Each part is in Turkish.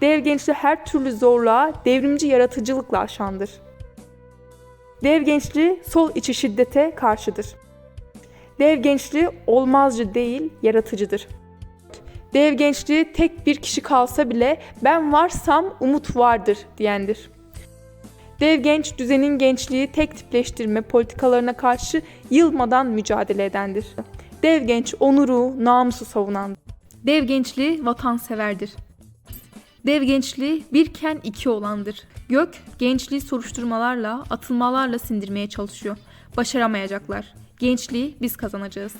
Dev gençliği her türlü zorluğa devrimci yaratıcılıkla aşandır. Dev gençliği sol içi şiddete karşıdır. Dev gençliği olmazcı değil, yaratıcıdır. Dev gençliği tek bir kişi kalsa bile ben varsam umut vardır diyendir. Dev genç düzenin gençliği tek tipleştirme politikalarına karşı yılmadan mücadele edendir. Dev genç onuru, namusu savunan. Dev gençliği vatanseverdir. Dev gençliği birken iki olandır. Gök gençliği soruşturmalarla, atılmalarla sindirmeye çalışıyor. Başaramayacaklar. Gençliği biz kazanacağız.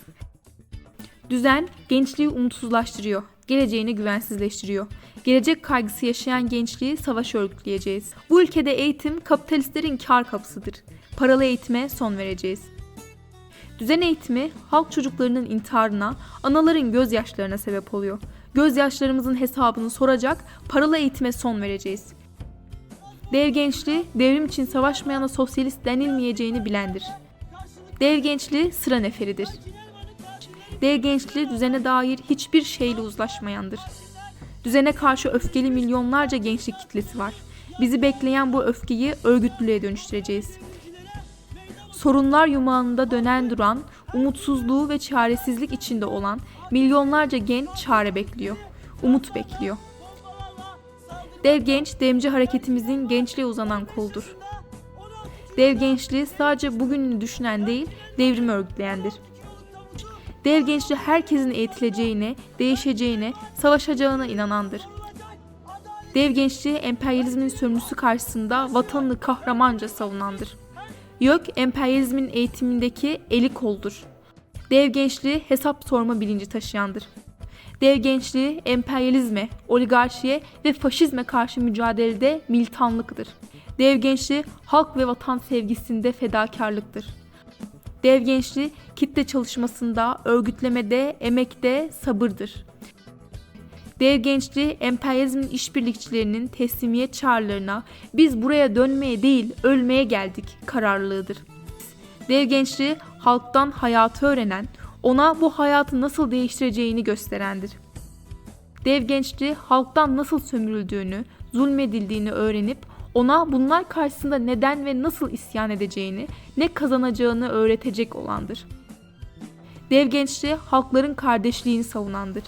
Düzen gençliği umutsuzlaştırıyor. Geleceğini güvensizleştiriyor. Gelecek kaygısı yaşayan gençliği savaş örgütleyeceğiz. Bu ülkede eğitim kapitalistlerin kar kapısıdır. Paralı eğitime son vereceğiz. Düzen eğitimi halk çocuklarının intiharına, anaların gözyaşlarına sebep oluyor. Gözyaşlarımızın hesabını soracak, paralı eğitime son vereceğiz. Dev gençliği devrim için savaşmayana sosyalist denilmeyeceğini bilendir. Dev gençliği sıra neferidir. Dev gençliği düzene dair hiçbir şeyle uzlaşmayandır. Düzene karşı öfkeli milyonlarca gençlik kitlesi var. Bizi bekleyen bu öfkeyi örgütlülüğe dönüştüreceğiz. Sorunlar yumağında dönen duran, umutsuzluğu ve çaresizlik içinde olan milyonlarca genç çare bekliyor. Umut bekliyor. Dev genç, demci hareketimizin gençliğe uzanan koldur. Dev gençliği sadece bugününü düşünen değil, devrimi örgütleyendir. Dev gençliği herkesin eğitileceğine, değişeceğine, savaşacağına inanandır. Dev gençliği emperyalizmin sömürüsü karşısında vatanını kahramanca savunandır. YÖK emperyalizmin eğitimindeki eli koldur. Dev gençliği hesap sorma bilinci taşıyandır. Dev gençliği emperyalizme, oligarşiye ve faşizme karşı mücadelede militanlıktır. Dev gençliği halk ve vatan sevgisinde fedakarlıktır. Dev gençliği kitle çalışmasında, örgütlemede, emekte sabırdır. Dev gençliği emperyalizmin işbirlikçilerinin teslimiyet çağrılarına biz buraya dönmeye değil ölmeye geldik kararlılığıdır. Dev gençliği halktan hayatı öğrenen, ona bu hayatı nasıl değiştireceğini gösterendir. Dev gençliği halktan nasıl sömürüldüğünü, zulmedildiğini öğrenip ona bunlar karşısında neden ve nasıl isyan edeceğini, ne kazanacağını öğretecek olandır. Dev gençliği halkların kardeşliğini savunandır.